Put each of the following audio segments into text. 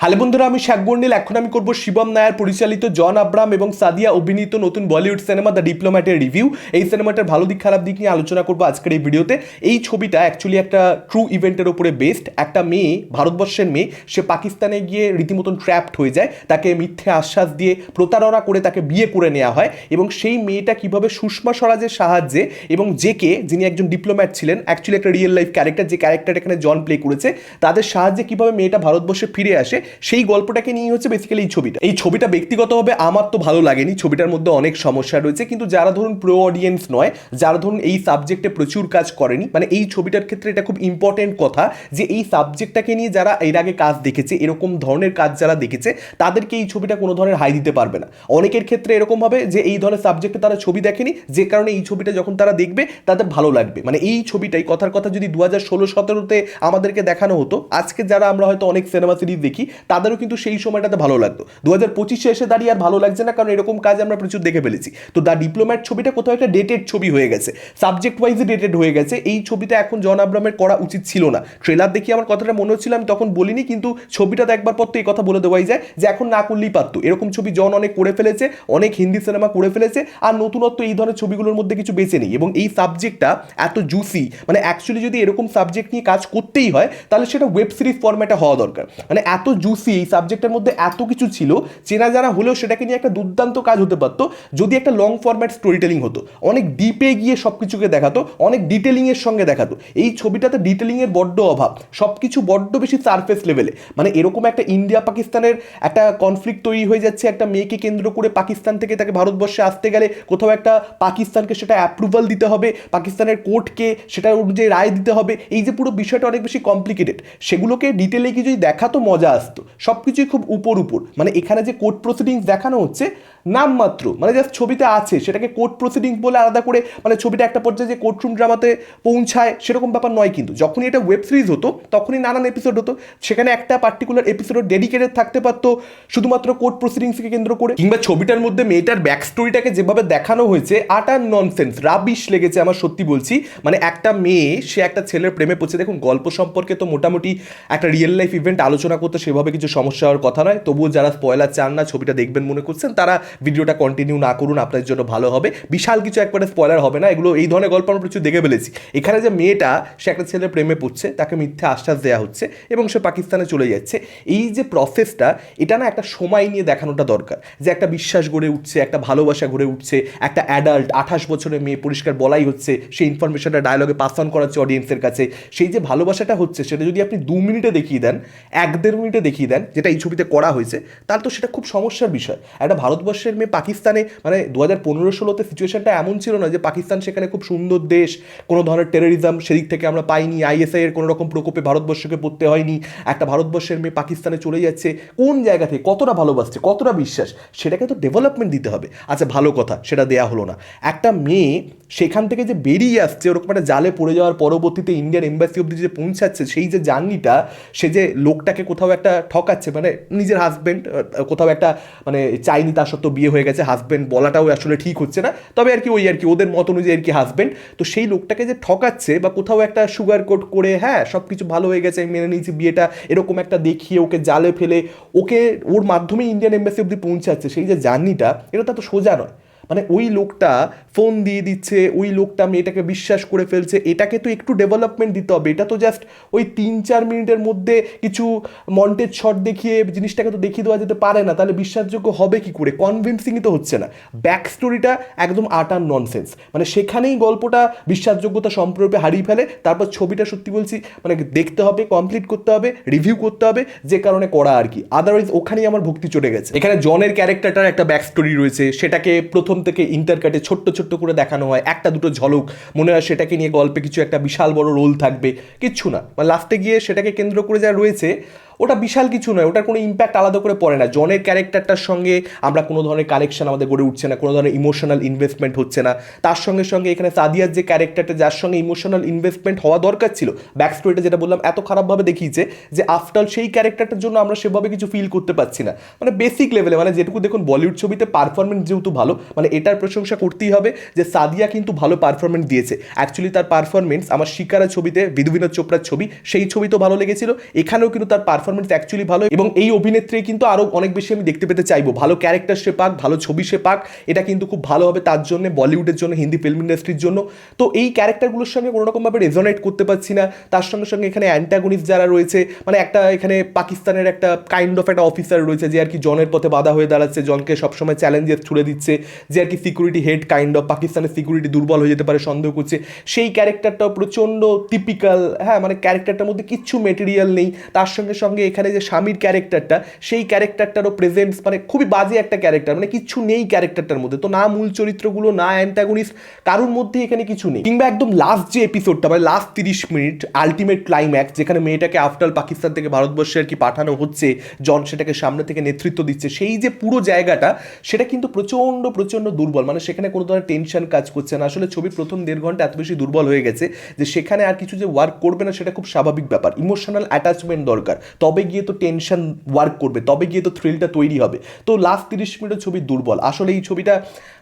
Hello বন্ধুরা, আমি শেখ বন্ডিল এখন আমি করব শিবম নায়ার পরিচালিত জন আব্রাম এবং সাদিয়া অভিনীত নতুন বলিউড সিনেমা দ্য ডিপ্লোম্যাটের রিভিউ। এই সিনেমাটার ভালো দিক, খারাপ দিক নিয়ে আলোচনা করব আজকের এই ভিডিওতে। এই ছবিটা অ্যাকচুয়ালি একটা ট্রু ইভেন্টের ওপরে বেসড একটা মেয়ে, ভারতবর্ষের মেয়ে, সে পাকিস্তানে গিয়ে রীতিমতন ট্র্যাপড হয়ে যায়। তাকে মিথ্যে আশ্বাস দিয়ে প্রতারণা করে তাকে বিয়ে করে নেওয়া হয় এবং সেই মেয়েটা কীভাবে সুষমা স্বরাজের সাহায্যে এবং জেকে যিনি একজন ডিপ্লোম্যাট ছিলেন অ্যাকচুয়ালি একটা রিয়েল লাইফ ক্যারেক্টার যে ক্যারেক্টার এখানে জন প্লে করেছে, তাদের সাহায্যে কীভাবে মেয়েটা ভারতবর্ষে ফিরে আসে সেই গল্পটাকে নিয়ে হচ্ছে বেসিক্যালি এই ছবিটা। এই ছবিটা ব্যক্তিগতভাবে আমার তো ভালো লাগেনি, ছবিটার মধ্যে অনেক সমস্যা রয়েছে, কিন্তু যারা ধরুন প্রো অডিয়েন্স নয়, যারা ধরুন এই সাবজেক্টে প্রচুর কাজ করেনি মানে এই ছবিটার ক্ষেত্রে এটা খুব ইম্পর্টেন্ট কথা যে এই সাবজেক্টটাকে নিয়ে যারা এর আগে কাজ দেখেছে, এরকম ধরনের কাজ যারা দেখেছে, তাদেরকে এই ছবিটা কোনো ধরনের হাই দিতে পারবে না। অনেকের ক্ষেত্রে এরকম হবে যে এই ধরনের সাবজেক্টে তারা ছবি দেখেনি, যে কারণে এই ছবিটা যখন তারা দেখবে, তাদের ভালো লাগবে। মানে এই ছবিটাই, কথার কথা যদি দু হাজার ষোলো সতেরোতে আমাদেরকে দেখানো হতো, আজকে যারা আমরা হয়তো অনেক সিনেমা সিরিজ দেখি তাদেরও কিন্তু সেই সময়টাতে ভালো লাগতো। দু হাজার পঁচিশে এসে দাঁড়িয়ে আর ভালো লাগছে না, কারণ এরকম কাজ আমরা প্রচুর দেখে ফেলেছি। তো দ্য ডিপ্লোম্যাট ছবিটা কোথাও একটা ডেটেড ছবি হয়ে গেছে। সাবজেক্ট ওয়াইজ ডেটেড হয়ে গেছে। এই ছবিটা এখন জন আব্রামের করা উচিত ছিল না। ট্রেলার দেখি আমার কথাটা মনে হচ্ছিল, আমি তখন বলিনি, কিন্তু ছবিটাতে একবার পর তো এই কথা বলে দেওয়াই যায় যে এখন না করলেই পারতো। এরকম ছবি জন অনেক করে ফেলেছে, অনেক হিন্দি সিনেমা করে ফেলেছে, আর নতুনত্ব এই ধরনের ছবিগুলোর মধ্যে কিছু বেঁচে নেই। এবং এই সাবজেক্টটা এত জুসি মানে অ্যাকচুয়ালি যদি এরকম সাবজেক্ট নিয়ে কাজ করতেই হয়, তাহলে সেটা ওয়েব সিরিজ ফরম্যাটে হওয়া দরকার। মানে এত জুসি এই সাবজেক্টের মধ্যে এত কিছু ছিল, চেনা জানা হলেও সেটাকে নিয়ে একটা দুর্দান্ত কাজ হতে পারতো, যদি একটা লং ফরম্যাট স্টোরি টেলিং হতো। অনেক ডিপে গিয়ে সব কিছুকে দেখাতো, অনেক ডিটেলিংয়ের সঙ্গে দেখাতো। এই ছবিটাতে ডিটেলিংয়ের বড্ড অভাব সব কিছু বড্ড বেশি সারফেস লেভেলে মানে এরকম একটা ইন্ডিয়া পাকিস্তানের একটা কনফ্লিক্ট তৈরি হয়ে যাচ্ছে, একটা মেয়েকে কেন্দ্র করে পাকিস্তান থেকে তাকে ভারতবর্ষে আসতে গেলে কোথাও একটা পাকিস্তানকে সেটা অ্যাপ্রুভাল দিতে হবে, পাকিস্তানের কোর্টকে সেটা অনুযায়ী রায় দিতে হবে। এই যে পুরো বিষয়টা অনেক বেশি কমপ্লিকেটেড সেগুলোকে ডিটেলে গিয়ে যদি দেখাতো মজা আসতো। সব কিছুই খুব উপর উপর। মানে এখানে যে কোর্ট প্রসিডিংস দেখানো হচ্ছে, নামমাত্র মানে জাস্ট ছবিতে আছে, সেটাকে কোর্ট প্রসিডিংস বলে আলাদা করে মানে ছবিটা একটা পর্যায়ে যে কোর্টরুম ড্রামাতে পৌঁছায়, সেরকম ব্যাপার নয় কিন্তু। যখনই এটা ওয়েব সিরিজ হতো, তখনই নানান এপিসোড হতো। সেখানে একটা পার্টিকুলার এপিসোড ডেডিকেটেড থাকতে পারতো, শুধুমাত্র কোর্ট প্রসিডিংসকে কেন্দ্র করে। কিংবা ছবিটার মধ্যে মেয়েটার ব্যাক স্টোরিটাকে যেভাবে দেখানো হয়েছে আটার ননসেন্স রাবিশ লেগেছে আমার সত্যি বলছি। মানে একটা মেয়ে, সে একটা ছেলের প্রেমে পড়ছে। দেখুন, গল্প সম্পর্কে তো মোটামুটি একটা রিয়েল লাইফ ইভেন্ট আলোচনা করতে সেভাবে কিছু সমস্যা হওয়ার কথা নয়। তবুও যারা স্পয়লার চান না, ছবিটা দেখবেন মনে করছেন, তারা ভিডিওটা কন্টিনিউ না করুন, আপনাদের জন্য ভালো হবে। বিশাল কিছু একবারে স্পয়লার হবে না, এগুলো এই ধরনের গল্প আমরা প্রচুর দেখে ফেলেছি। এখানে যে মেয়েটা, সে একটা ছেলের প্রেমে পড়ছে, তাকে মিথ্যে আশ্বাস দেওয়া হচ্ছে এবং সে পাকিস্তানে চলে যাচ্ছে। এই যে প্রসেসটা এটা না একটা সময় নিয়ে দেখানোটা দরকার। যে একটা বিশ্বাস গড়ে উঠছে, একটা ভালোবাসা গড়ে উঠছে, একটা অ্যাডাল্ট আঠাশ বছরের মেয়ে পরিষ্কার বলাই হচ্ছে সেই ইনফরমেশনটা ডায়লগে পাস অন করাচ্ছে অডিয়েন্সের কাছে। সেই যে ভালোবাসাটা হচ্ছে, সেটা যদি আপনি দু মিনিটে দেখিয়ে দেন, এক দেড় মিনিটে দেখিয়ে দেন যেটা এই ছবিতে করা হয়েছে তাহলে তো সেটা খুব সমস্যার বিষয়। একটা ভারতবর্ষের মেয়ে পাকিস্তানে মানে দু হাজার পনেরো ষোলোতে সিচুয়েশনটা এমন ছিল না যে পাকিস্তান সেখানে খুব সুন্দর দেশ, কোনো ধরনের টেরোরিজম সেদিক থেকে আমরা পাইনি আইএসআই এর কোনো রকম প্রকোপে ভারতবর্ষকে পড়তে হয়নি, একটা ভারতবর্ষের মেয়ে পাকিস্তানে চলে যাচ্ছে, কোন জায়গা থেকে কতটা ভালোবাসছে, কতটা বিশ্বাস, সেটাকে তো ডেভেলপমেন্ট দিতে হবে। আচ্ছা ভালো কথা, সেটা দেয়া হলো না। একটা মেয়ে সেখান থেকে যে বেরিয়ে আসছে, ওরকম একটা জালে পড়ে যাওয়ার পরবর্তীতে ইন্ডিয়ান এম্বাসি অব্দি যে পৌঁছাচ্ছে, সেই যে জার্নিটা, সে যে লোকটাকে কোথাও একটা ঠকাচ্ছে মানে নিজের হাজব্যান্ড কোথাও একটা মানে চাইনি তার সত্ত্বেও বিয়ে হয়ে গেছে হাজব্যান্ড বলাটাও আসলে ঠিক হচ্ছে না। তবে আর কি ওই আর কি, ওদের মত অনুযায়ী আর কি হাজব্যান্ড তো সেই লোকটাকে যে ঠকাচ্ছে বা কোথাও একটা সুগার কোট করে হ্যাঁ সব কিছু ভালো হয়ে গেছে আমি মেনে নিয়েছি বিয়েটা, এরকম একটা দেখিয়ে ওকে জালে ফেলে, ওকে, ওর মাধ্যমে ইন্ডিয়ান এম্বাসি অব্দি পৌঁছাচ্ছে, সেই যে জার্নিটা এটা তো সোজা নয়। মানে ওই লোকটা ফোন দিয়ে দিচ্ছে, ওই লোকটা মেয়েটাকে বিশ্বাস করে ফেলছে, এটাকে তো একটু ডেভেলপমেন্ট দিতে হবে। এটা তো জাস্ট ওই তিন চার মিনিটের মধ্যে কিছু মন্টেজ শট দেখিয়ে জিনিসটাকে তো দেখিয়ে দেওয়া যেতে পারে না, তাহলে বিশ্বাসযোগ্য হবে কি করে? কনভিন্সিংই তো হচ্ছে না। ব্যাক স্টোরিটা একদম আটার ননসেন্স মানে সেখানেই গল্পটা বিশ্বাসযোগ্যতা সম্পূর্ণরূপে হারিয়ে ফেলে, তারপর ছবিটা সত্যি বলছি মানে দেখতে হবে কমপ্লিট করতে হবে রিভিউ করতে হবে, যে কারণে করা আর কি। আদারওয়াইজ ওখানেই আমার ভক্তি চলে গেছে। এখানে জনের ক্যারেক্টারটার একটা ব্যাক স্টোরি রয়েছে, সেটাকে প্রথম থেকে ইন্টার কাটে ছোট্ট ছোট্ট করে দেখানো হয়। একটা দুটো ঝলক, মনে হয় সেটাকে নিয়ে গল্পে কিছু একটা বিশাল বড় রোল থাকবে। কিচ্ছু না। মানে লাস্টে গিয়ে সেটাকে কেন্দ্র করে যা রয়েছে ওটা বিশাল কিছু নয়, ওটার কোনো ইম্প্যাক্ট আলাদা করে পড়ে না। জনের ক্যারেক্টারটার সঙ্গে আমরা কোনো ধরনের কালেকশন আমাদের গড়ে উঠছে না, কোনো ধরনের ইমোশনাল ইনভেস্টমেন্ট হচ্ছে না। তার সঙ্গে সঙ্গে এখানে সাদিয়ার যে ক্যারেক্টারটা যার সঙ্গে ইমোশনাল ইনভেস্টমেন্ট হওয়া দরকার ছিল ব্যাক স্টোরিটা যেটা বললাম, এত খারাপভাবে দেখিয়েছে যে আফটার সেই ক্যারেক্টারটার জন্য আমরা সেভাবে কিছু ফিল করতে পারছি না। মানে বেসিক লেভেলে মানে যেটুকু দেখুন বলিউড ছবিতে পারফরমেন্স যেহেতু ভালো মানে এটার প্রশংসা করতেই হবে যে সাদিয়া কিন্তু ভালো পারফরমেন্স দিয়েছে। অ্যাকচুয়ালি তার পারফরমেন্স আমার শিকারা ছবিতে, বিধু বিনোদ চোপড়ার ছবি, সেই ছবি তো ভালো লেগেছিল, এখানেও কিন্তু তার পারফরমেন্স পারফরমেন্স অ্যাকচুয়ালি ভালো এবং এই অভিনেত্রী কিন্তু আরও অনেক বেশি আমি দেখতে পেতে চাইব। ভালো ক্যারেক্টার সে পাক, ভালো ছবি সে পাক, এটা কিন্তু খুব ভালো হবে তার জন্য, বলিউডের জন্য, হিন্দি ফিল্ম ইন্ডাস্ট্রির জন্য। তো এই ক্যারেক্টারগুলোর সঙ্গে কোনো রকমভাবে রেজোনেট করতে পারছি না। তার সঙ্গে সঙ্গে এখানে অ্যান্টাগনিস্ট যারা রয়েছে মানে একটা এখানে পাকিস্তানের একটা কাইন্ড অফ একটা অফিসার রয়েছে যে আর কি জনের পথে বাধা হয়ে দাঁড়াচ্ছে, জনকে সবসময় চ্যালেঞ্জেস ছুড়ে দিচ্ছে, যে আর কি সিকিউরিটি হেড কাইন্ড অফ পাকিস্তানের সিকিউরিটি দুর্বল হয়ে যেতে পারে, সন্দেহ করছে। সেই ক্যারেক্টারটাও প্রচণ্ড টিপিক্যাল হ্যাঁ মানে ক্যারেক্টারটার মধ্যে কিচ্ছু মেটেরিয়াল নেই। তার সঙ্গে সঙ্গে এখানে যে স্বামীর ক্যারেক্টারটা, সেই ক্যারেক্টারটারও প্রেজেন্স মানে খুবই বাজে একটা ক্যারেক্টার মানে কিছু নেই ক্যারেক্টারটার মধ্যে। তো না মূল চরিত্রগুলো, না অ্যান্টাগনিস্ট কারোর মধ্যে এখানে কিছু নেই। কিংবা একদম লাস্ট যে এপিসোডটা মানে লাস্ট তিরিশ মিনিট আলটিমেট ক্লাইম্যাক্স যেখানে মেয়েটাকে আফটার পাকিস্তান থেকে ভারতবর্ষে আর কি পাঠানো হচ্ছে, জন সেটাকে সামনে থেকে নেতৃত্ব দিচ্ছে, সেই যে পুরো জায়গাটা, সেটা কিন্তু প্রচণ্ড প্রচণ্ড দুর্বল। মানে সেখানে কোনো ধরনের টেনশন কাজ করছে না। আসলে ছবির প্রথম দেড় ঘণ্টা এত বেশি দুর্বল হয়ে গেছে যে সেখানে আর কিছু যে ওয়ার্ক করবে না, সেটা খুব স্বাভাবিক ব্যাপার। ইমোশনাল অ্যাটাচমেন্ট দরকার। তবে গিয়ে তো টেনশন ওয়ার্ক করবে, তবে গিয়ে তো থ্রিলটা তৈরি হবে। তো লাস্ট তিরিশ মিনিটের ছবি দুর্বল। আসলে এই ছবিটা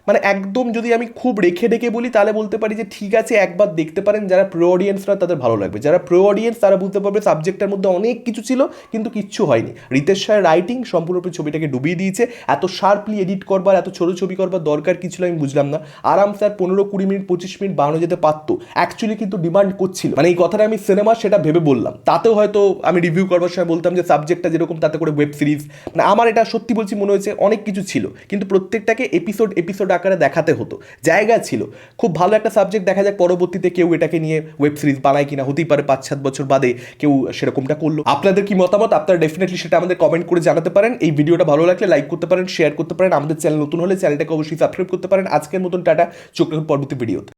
মানে একদম যদি আমি খুব রেখে ডেকে বলি, তাহলে বলতে পারি যে ঠিক আছে, একবার দেখতে পারেন যারা প্রো অডিয়েন্সরা তাদের ভালো লাগবে। যারা প্রো অডিয়েন্স তারা বুঝতে পারবে সাবজেক্টের মধ্যে অনেক কিছু ছিল, কিন্তু কিচ্ছু হয়নি। রিতেশ শাহের রাইটিং সম্পূর্ণরূপে ছবিটাকে ডুবিয়ে দিয়েছে। এত শার্পলি এডিট করবার, এত ছোটো ছবি করবার দরকার কি ছিল আমি বুঝলাম না। আরাম স্যার পনেরো কুড়ি মিনিট, পঁচিশ মিনিট বানানো যেতে পারতো। অ্যাকচুয়ালি কিন্তু ডিমান্ড করছিল। মানে এই কথাটা আমি সিনেমা সেটা ভেবে বললাম। তাতেও হয়তো আমি রিভিউ করবার সময় বলতাম যে সাবজেক্টটা যেরকম তাতে করে ওয়েব সিরিজ মানে আমার এটা সত্যি বলছি মনে হয়েছে অনেক কিছু ছিল। কিন্তু প্রত্যেকটাকে এপিসোড এপিসোড আকারে দেখাতে হতো। জায়গা ছিল। খুব ভালো একটা সাবজেক্ট দেখা যাক পরবর্তীতে কেউ এটাকে নিয়ে ওয়েব সিরিজ বানায় কিনা। হতেই পারে পাঁচ সাত বছর বাদে কেউ সেরকমটা করল। আপনাদের কি মতামত? আপনারা ডেফিনেটলি সেটা আমাদের কমেন্ট করে জানাতে পারেন। এই ভিডিওটা ভালো লাগলে লাইক করতে পারেন শেয়ার করতে পারেন। আমাদের চ্যানেল নতুন হলে চ্যানেলটাকে অবশ্যই সাবস্ক্রাইব করতে পারেন। আজকের মতন টাটা। চোখ পরবর্তী ভিডিওতে